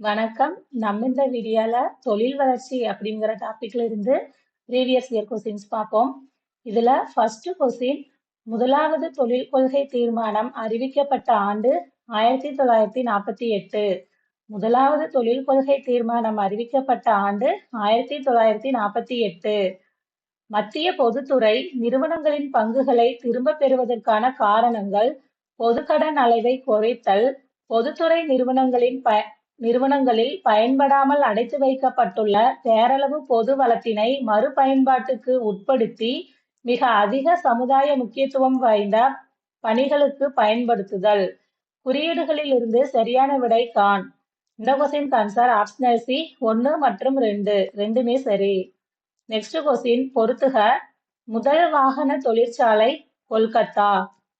வணக்கம். நம்ம இந்த வீடியோல தொழில் வளர்ச்சி அப்படிங்கிற டாபிக்ல இருந்து ப்ரீவியஸ் இயர் கொஸ்டின்ஸ் பார்ப்போம். இதுல ஃபர்ஸ்ட் கொஸ்டின் முதலாவது தொழில் கொள்கை தீர்மானம் அறிவிக்கப்பட்ட ஆண்டு 1948. முதலாவது தொழில் கொள்கை தீர்மானம் அறிவிக்கப்பட்ட ஆண்டு 1948. மத்திய பொதுத்துறை நிறுவனங்களின் பங்குகளை திரும்ப பெறுவதற்கான காரணங்கள் பொதுக்கடன் அளவை குறைத்தல், பொதுத்துறை நிறுவனங்களின் ப நிறுவனங்களில் பயன்படாமல் அடைத்து வைக்கப்பட்டுள்ள பேரளவு பொது வளத்தினை மறுபயன்பாட்டுக்கு உட்படுத்தி மிக அதிக சமுதாய முக்கியத்துவம் வாய்ந்த பணிகளுக்கு பயன்படுத்துதல். குறியீடுகளிலிருந்து சரியான விடை கான் இந்த கொஸ்டின் ஆன்சர் ஆப்ஷனல் சி ஒன்னு மற்றும் ரெண்டு. ரெண்டுமே சரி. நெக்ஸ்ட் கொஸ்டின் பொறுத்துக முதல் வாகன தொழிற்சாலை கொல்கத்தா.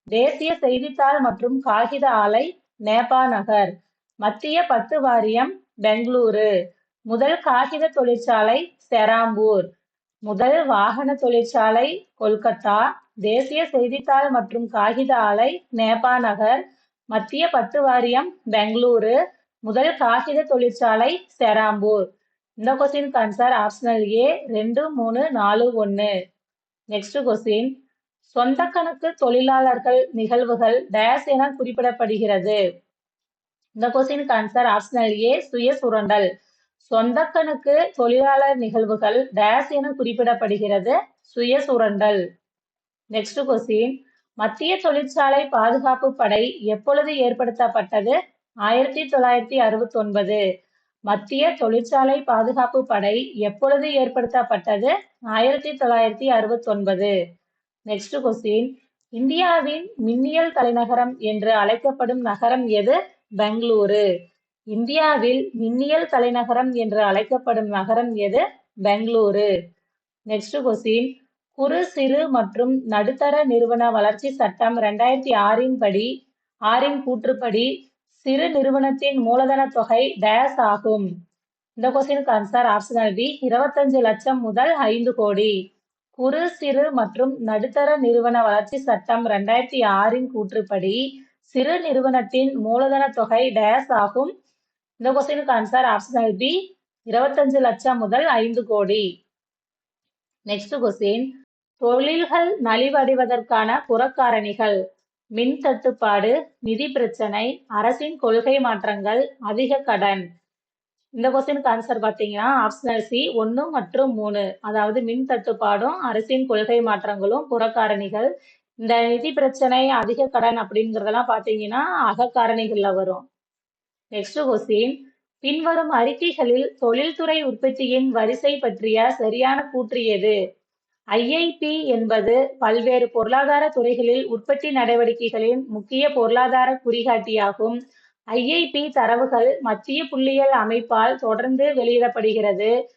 தேசிய செய்தித்தாள் மற்றும் காகித ஆலை நேபா நகர் மத்திய பத்து வாரியம் பெங்களூரு. முதல் காகித தொழிற்சாலை செராம்பூர். முதல் வாகன தொழிற்சாலை கொல்கத்தா. தேசிய செய்தித்தாள் மற்றும் காகித ஆலை நேபா நகர். மத்திய பத்து வாரியம் பெங்களூரு. முதல் காகித தொழிற்சாலை செராம்பூர். இந்த கொஸ்டினுக்கு ஆன்சர் ஆப்ஷனல் ஏ ரெண்டு மூணு நாலு ஒன்னு. நெக்ஸ்ட் கொஸ்டின் சொந்த கணக்கு தொழிலாளர்கள் நிகழ்வுகள் டேஸ் என குறிப்பிடப்படுகிறது. இந்த கொஸ்டினுக்கு ஆன்சர் ஆப்ஷனல் ஏ சுய சுரண்டல். சொந்தக்கனுக்கு தொழிலாளர் நிகழ்வுகள் டேஸ் என குறிப்பிடப்படுகிறது. சுய சுரண்டல். நெக்ஸ்ட் கொஸ்டின் மத்திய தொழிற்சாலை பாதுகாப்பு படை எப்பொழுது ஏற்படுத்தப்பட்டது? ஆயிரத்தி தொள்ளாயிரத்தி அறுபத்தி ஒன்பது மத்திய தொழிற்சாலை பாதுகாப்பு படை எப்பொழுது ஏற்படுத்தப்பட்டது? ஆயிரத்தி தொள்ளாயிரத்தி அறுபத்தி ஒன்பது நெக்ஸ்ட் கொஸ்டின் இந்தியாவின் மின்னியல் தலைநகரம் என்று அழைக்கப்படும் நகரம் எது? பெங்களூரு. இந்தியாவில் மின்னியல் தலைநகரம் என்று அழைக்கப்படும் நகரம் எது? பெங்களூரு. நெக்ஸ்ட் கொஸ்டின் குறு சிறு மற்றும் நடுத்தர நிறுவன வளர்ச்சி சட்டம் ரெண்டாயிரத்தி ஆறின் படி ஆறின் கூற்றுப்படி சிறு நிறுவனத்தின் மூலதன தொகை டேஸ் ஆகும். இந்த கொஸ்டினுக்கு ஆன்சர் ஆப்ஷனல் பி இருபத்தஞ்சு லட்சம் முதல் ஐந்து கோடி. குறு சிறு மற்றும் நடுத்தர நிறுவன வளர்ச்சி சட்டம் ரெண்டாயிரத்தி ஆறின் கூற்றுப்படி சிறு நிறுவனத்தின் மூலதன தொகை டேஸ் ஆகும். இந்த கொஸ்டினுக்கு ஆன்சர் ஆப்ஷனல் பி இருபத்தஞ்சு லட்சம் முதல் ஐந்து கோடி. நெக்ஸ்ட் கொஸ்டின் தொழில்கள் நலிவடைவதற்கான புறக்காரணிகள் மின் தட்டுப்பாடு நிதி பிரச்சனை அரசின் கொள்கை மாற்றங்கள் அதிக கடன். இந்த கொஸ்டினுக்கு ஆன்சர் பார்த்தீங்கன்னா ஆப்ஷனல் சி ஒன்று மற்றும் மூணு. அதாவது மின் தட்டுப்பாடும் அரசின் கொள்கை மாற்றங்களும் புறக்காரணிகள். இந்த நிதி பிரச்சனை அதிக கடன் அப்படிங்கிறதெல்லாம் பார்த்தீங்கன்னா அகக்காரணிகள்ல வரும். நெக்ஸ்ட் கொஸ்டின் பின்வரும் அறிக்கைகளில் தொழில்துறை உற்பத்தியின் வரிசை பற்றிய சரியான கூற்று எது? ஐஐபி என்பது பல்வேறு பொருளாதார துறைகளில் உற்பத்தி நடவடிக்கைகளின் முக்கிய பொருளாதார குறிகாட்டியாகும். ஐஐபி தரவுகள் மத்திய புள்ளியியல் அமைப்பால் தொடர்ந்து வெளியிடப்படுகிறது.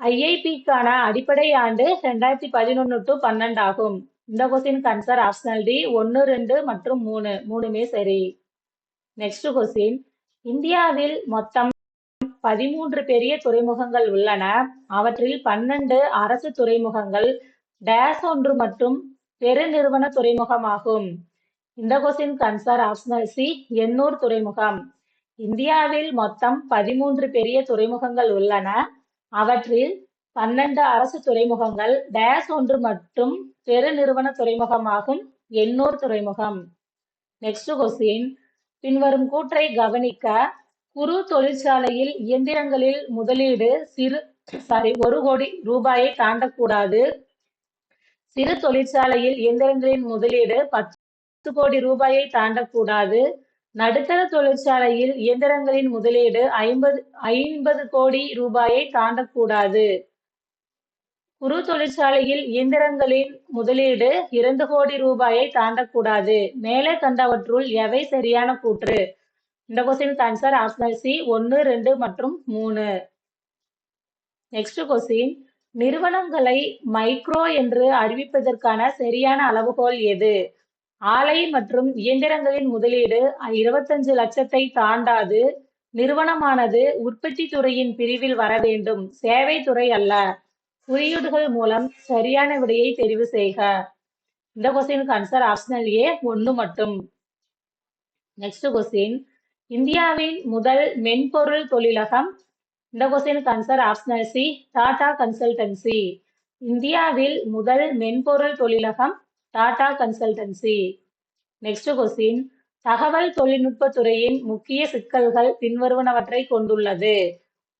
ஐஐபிக்கான அடிப்படை ஆண்டு ரெண்டாயிரத்தி பதினொன்று டு பன்னெண்டு ஆகும் இந்த கொஸ்டின் ஆன்சர் ஆப்ஷனல் டி ஒன்று ரெண்டு மற்றும் மூணு. மூணுமே சரி. நெக்ஸ்ட் கொஸ்டின் இந்தியாவில் மொத்தம் பதிமூன்று பெரிய துறைமுகங்கள் உள்ளன. அவற்றில் பன்னெண்டு அரசு துறைமுகங்கள் டேஸ் ஒன்று மற்றும் பெருநிறுவன துறைமுகமாகும். இந்த question answer optional C Ennore துறைமுகம். இந்தியாவில் மொத்தம் பதிமூன்று பெரிய துறைமுகங்கள் உள்ளன. அவற்றில் பன்னெண்டு அரசு துறைமுகங்கள் டேஸ் ஒன்று மற்றும் பெருநிறுவன துறைமுகமாகும் எண்ணூர் துறைமுகம். நெக்ஸ்ட் கொஸ்டின் பின்வரும் கூற்றை கவனிக்க குறு தொழிற்சாலையில் இயந்திரங்களில் முதலீடு சிறு சாரி ஒரு கோடி ரூபாயை தாண்டக்கூடாது. சிறு தொழிற்சாலையில் இயந்திரங்களின் முதலீடு பத்து கோடி ரூபாயை தாண்டக்கூடாது. நடுத்தர தொழிற்சாலையில் இயந்திரங்களின் முதலீடு ஐம்பது ஐம்பது கோடி ரூபாயை தாண்டக்கூடாது. குறு தொழிற்சாலையில் இயந்திரங்களின் முதலீடு இரண்டு கோடி ரூபாயை தாண்டக்கூடாது. மேலே கண்டவற்றுள் எவை சரியான கூற்று? இந்த கொஸ்டினுக்கு ஆன்சர் ஆப்ஷனல் சி ஒன்று ரெண்டு மற்றும் மூணு. நெக்ஸ்ட் கொஸ்டின் நிறுவனங்களை மைக்ரோ என்று அறிவிப்பதற்கான சரியான அளவுகோல் எது? ஆலை மற்றும் இயந்திரங்களின் முதலீடு இருபத்தஞ்சு லட்சத்தை தாண்டாது. நிறுவனமானது உற்பத்தி துறையின் பிரிவில் வர வேண்டும். சேவை துறை அல்ல. குறியீடுகள் மூலம் சரியான விடையை தெரிவு செய்க. இந்த கொஸ்டினுக்கு ஆன்சர் ஆப்ஷனல் ஏ ஒன்று மட்டும். நெக்ஸ்ட் கொஸ்டின் இந்தியாவின் முதல் மென்பொருள் தொழிலகம். இந்த கொஸ்டினுக்கு answer optional C Tata consultancy இந்தியாவில் முதல் மென்பொருள் தொழிலகம் டாடா கன்சல்டன்சி நெக்ஸ்ட் கொஸ்டின் தகவல் தொழில்நுட்ப துறையின் முக்கிய சிக்கல்கள் பின்வருவனவற்றை கொண்டுள்ளது.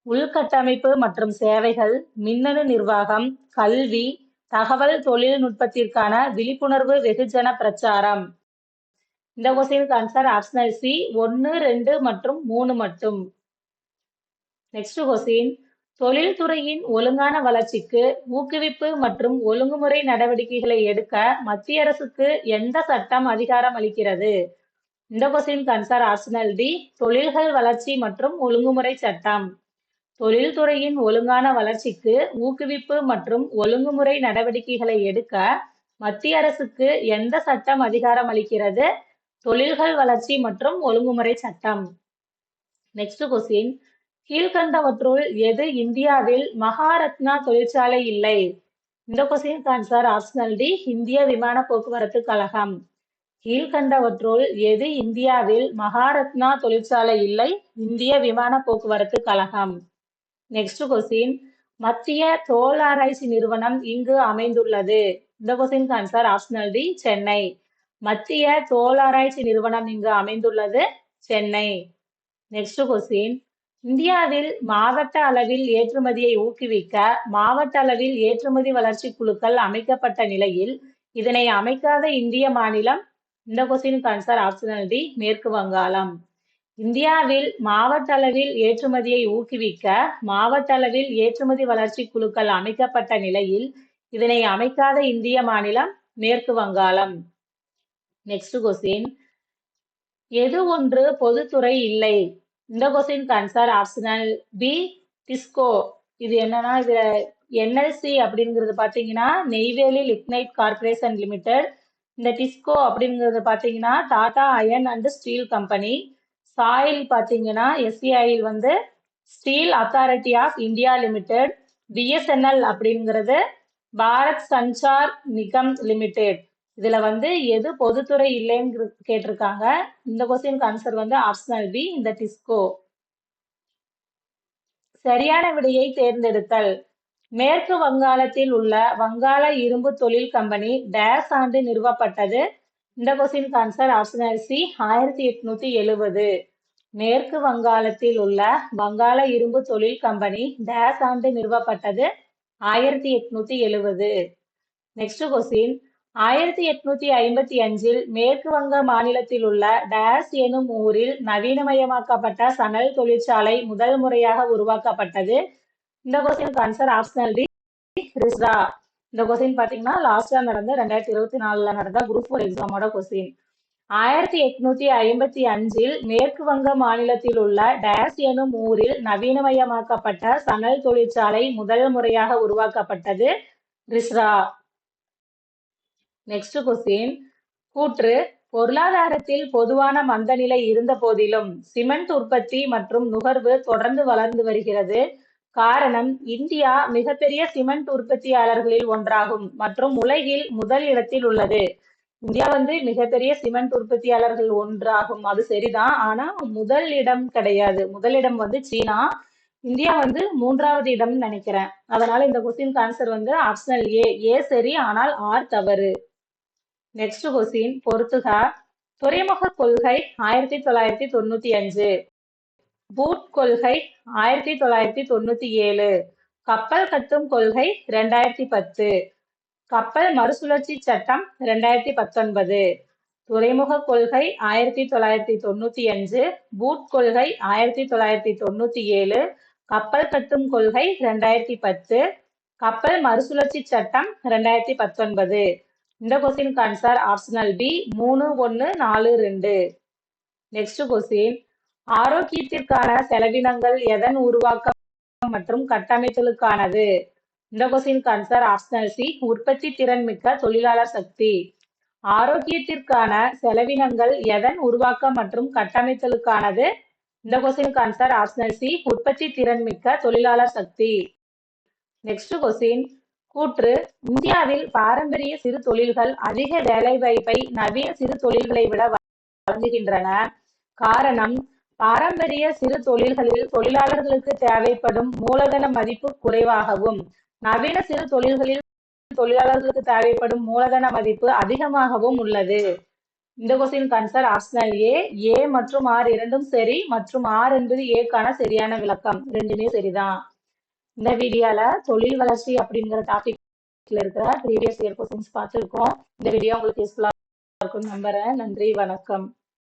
உள்கட்டமைப்பு மற்றும் சேவைகள் மின்னணு நிர்வாகம் கல்வி தகவல் தொழில்நுட்பத்திற்கான விழிப்புணர்வு வெகுஜன பிரச்சாரம். இந்த கொஸ்டினுக்கு ஆன்சர் ஆப்ஷனல் சி ஒன்று ரெண்டு மற்றும் மூணு மட்டும். நெக்ஸ்ட் கொஸ்டின் தொழில்துறையின் ஒழுங்கான வளர்ச்சிக்கு ஊக்குவிப்பு மற்றும் ஒழுங்குமுறை நடவடிக்கைகளை எடுக்க மத்திய அரசுக்கு எந்த சட்டம் அதிகாரம் அளிக்கிறது? இந்த கொஸ்டின் ஆன்சர் ஆப்ஷனல் டி தொழில்கள் வளர்ச்சி மற்றும் ஒழுங்குமுறை சட்டம். தொழில்துறையின் ஒழுங்கான வளர்ச்சிக்கு ஊக்குவிப்பு மற்றும் ஒழுங்குமுறை நடவடிக்கைகளை எடுக்க மத்திய அரசுக்கு எந்த சட்டம் அதிகாரம் அளிக்கிறது? தொழில்கள் வளர்ச்சி மற்றும் ஒழுங்குமுறை சட்டம். நெக்ஸ்ட் கொஸ்டின் கீழ்கண்டவற்றுள் எது இந்தியாவில் மகாரத்னா தொழிற்சாலை இல்லை? இந்த கொஸ்டினுக்கு ஆன்சர் ஆப்ஷனல் டி இந்திய விமான போக்குவரத்து கழகம். கீழ்கண்டவற்றுள் எது இந்தியாவில் மகாரத்னா தொழிற்சாலை இல்லை? இந்திய விமான போக்குவரத்து கழகம். நெக்ஸ்ட் கொஸ்டின் மத்திய தோல் ஆராய்ச்சி நிறுவனம் இங்கு அமைந்துள்ளது. இந்த question answer optional D Chennai மத்திய தோல் ஆராய்ச்சி நிறுவனம் இங்கு அமைந்துள்ளது சென்னை நெக்ஸ்ட் கொஸ்டின் இந்தியாவில் மாவட்ட அளவில் ஏற்றுமதியை ஊக்குவிக்க மாவட்ட அளவில் ஏற்றுமதி வளர்ச்சி குழுக்கள் அமைக்கப்பட்ட நிலையில் இதனை அமைக்காத இந்திய மாநிலம்? இந்த கொஸ்டினுக்கு ஆன்சர் ஆப்ஷனல் டி மேற்கு வங்காளம். இந்தியாவில் மாவட்ட அளவில் ஏற்றுமதியை ஊக்குவிக்க மாவட்ட அளவில் ஏற்றுமதி வளர்ச்சி குழுக்கள் அமைக்கப்பட்ட நிலையில் இதனை அமைக்காத இந்திய மாநிலம் மேற்கு வங்காளம். நெக்ஸ்ட் கொஸ்டின் எது ஒன்று பொதுத்துறை இல்லை? இந்த question answer optional B TISCO இது என்னன்னா இது என்எல்சி அப்படிங்கிறது பார்த்தீங்கன்னா நெய்வேலி லிக்னைட் கார்பரேஷன் லிமிடெட் இந்த டிஸ்கோ அப்படிங்கிறது பார்த்தீங்கன்னா Tata iron and steel company SAIL பார்த்தீங்கன்னா எஸ்சிஐயில் வந்து steel authority of India limited BSNL அப்படிங்கிறது பாரத் சஞ்சார் நிகம் லிமிடெட் இதுல வந்து எது பொதுத்துறை இல்லைன்னு கேட்டிருக்காங்க. இந்த கொஸ்டின் ஆன்சர் வந்து ஆப்ஷனல் பி இந்த டிஸ்கோ சரியான விடையை தேர்ந்தெடுத்தல். மேற்கு வங்காளத்தில் உள்ள வங்காள இரும்பு தொழில் கம்பெனி டேஸ் ஆண்டு நிறுவப்பட்டது. இந்த கொஸ்டின் ஆன்சர் ஆப்ஷனல் சி ஆயிரத்தி எட்நூத்தி எழுபது மேற்கு வங்காளத்தில் உள்ள வங்காள இரும்பு தொழில் கம்பெனி டேஸ் ஆண்டு நிறுவப்பட்டது ஆயிரத்தி எட்நூத்தி எழுவது. நெக்ஸ்ட் கொஸ்டின் ஆயிரத்தி எட்நூத்தி ஐம்பத்தி அஞ்சில் மேற்கு வங்க மாநிலத்தில் உள்ள டேஸ் எனும் ஊரில் நவீனமயமாக்கப்பட்ட சணல் தொழிற்சாலை முதல் முறையாக உருவாக்கப்பட்டது. இந்த கொஸ்டின் ஆன்சர் ஆப்ஷனல் டி ரிஸ்ரா. இந்த கொஸ்டின் பாத்தீங்கன்னா லாஸ்டா நடந்த ரெண்டாயிரத்தி இருபத்தி நாலுல நடந்த குரூப் ஃபோர் எக்ஸாமோட கொஸ்டின் ஆயிரத்தி எட்நூத்தி ஐம்பத்தி அஞ்சில் மேற்கு வங்க மாநிலத்தில் உள்ள டேஸ் எனும் ஊரில் நவீனமயமாக்கப்பட்ட சணல் தொழிற்சாலை முதல் முறையாக உருவாக்கப்பட்டது. ரிஸ்ரா. நெக்ஸ்ட் கொஸ்டின் கூற்று. பொருளாதாரத்தில் பொதுவான மந்தநிலை இருந்த போதிலும் சிமெண்ட் உற்பத்தி மற்றும் நுகர்வு தொடர்ந்து வளர்ந்து வருகிறது. காரணம் இந்தியா மிகப்பெரிய சிமெண்ட் உற்பத்தியாளர்களில் ஒன்றாகும் மற்றும் உலகில் முதல் இடத்தில் உள்ளது. இந்தியா வந்து மிகப்பெரிய சிமெண்ட் உற்பத்தியாளர்கள் ஒன்றாகும். அது சரிதான். ஆனா முதல் இடம் கிடையாது. முதலிடம் வந்து சீனா. இந்தியா வந்து மூன்றாவது இடம் நினைக்கிறேன். அதனால இந்த கொஸ்டின் ஆன்சர் வந்து ஆப்ஷனல் ஏ ஏ சரி ஆனால் ஆர் தவறு. நெக்ஸ்ட் கொஸ்டின் பொறுத்துகா. துறைமுக கொள்கை ஆயிரத்தி தொள்ளாயிரத்தி தொண்ணூத்தி அஞ்சு. பூட் கொள்கை ஆயிரத்தி தொள்ளாயிரத்தி தொண்ணூத்தி ஏழு. கப்பல் கட்டும் கொள்கை ரெண்டாயிரத்தி பத்து. கப்பல் மறுசுழற்சி சட்டம் ரெண்டாயிரத்தி பத்தொன்பது. துறைமுக கொள்கை ஆயிரத்தி தொள்ளாயிரத்தி தொண்ணூத்தி அஞ்சு பூட் கொள்கை ஆயிரத்தி தொள்ளாயிரத்தி தொண்ணூத்தி ஏழு கப்பல் கட்டும் கொள்கை ரெண்டாயிரத்தி பத்து கப்பல் மறுசுழற்சி சட்டம் ரெண்டாயிரத்தி பத்தொன்பது. இந்த கொஸ்டின் ஆன்சர் ஆப்ஷனல் பி மூணு ஒன்று நாலு ரெண்டு. நெக்ஸ்ட் கொஸ்டின் ஆரோக்கியத்திற்கான செலவினங்கள் எதன் உருவாக்கம் மற்றும் கட்டமைத்தலுக்கானது? இந்த கொஸ்டினுக்கு ஆன்சர் ஆப்ஷனல் சி உற்பத்தி திறன் மிக்க தொழிலாளர் சக்தி. ஆரோக்கியத்திற்கான செலவினங்கள் எதன் உருவாக்கம் மற்றும் கட்டமைத்தலுக்கானது? இந்த கொஸ்டினுக்கு ஆன்சர் ஆப்ஷனல் சி உற்பத்தி திறன் மிக்க தொழிலாளர் சக்தி. Next question. கூற்று. இந்தியாவில் பாரம்பரிய சிறு தொழில்கள் அதிக வேலைவாய்ப்பை நவீன சிறு தொழில்களை விட வழங்குகின்றன. காரணம். பாரம்பரிய சிறு தொழில்களில் தொழிலாளர்களுக்கு தேவைப்படும் மூலதன மதிப்பு குறைவாகவும் நவீன சிறு தொழில்களில் தொழிலாளர்களுக்கு தேவைப்படும் மூலதன மதிப்பு அதிகமாகவும் உள்ளது. இந்த question answer optional A A மற்றும் ஆர் இரண்டும் சரி மற்றும் ஆர் என்பது ஏக்கான சரியான விளக்கம். ரெண்டுமே சரிதான். இந்த வீடியோல தொழில் வளர்ச்சி அப்படிங்கிற டாபிக்ல இருக்கிற ப்ரீவியஸ் இயர் கொஸ்டின்ஸ் பார்த்துருக்கோம். இந்த வீடியோ உங்களுக்கு யூஸ்ஃபுல்லா இருக்கும் நம்புறேன். நன்றி வணக்கம்.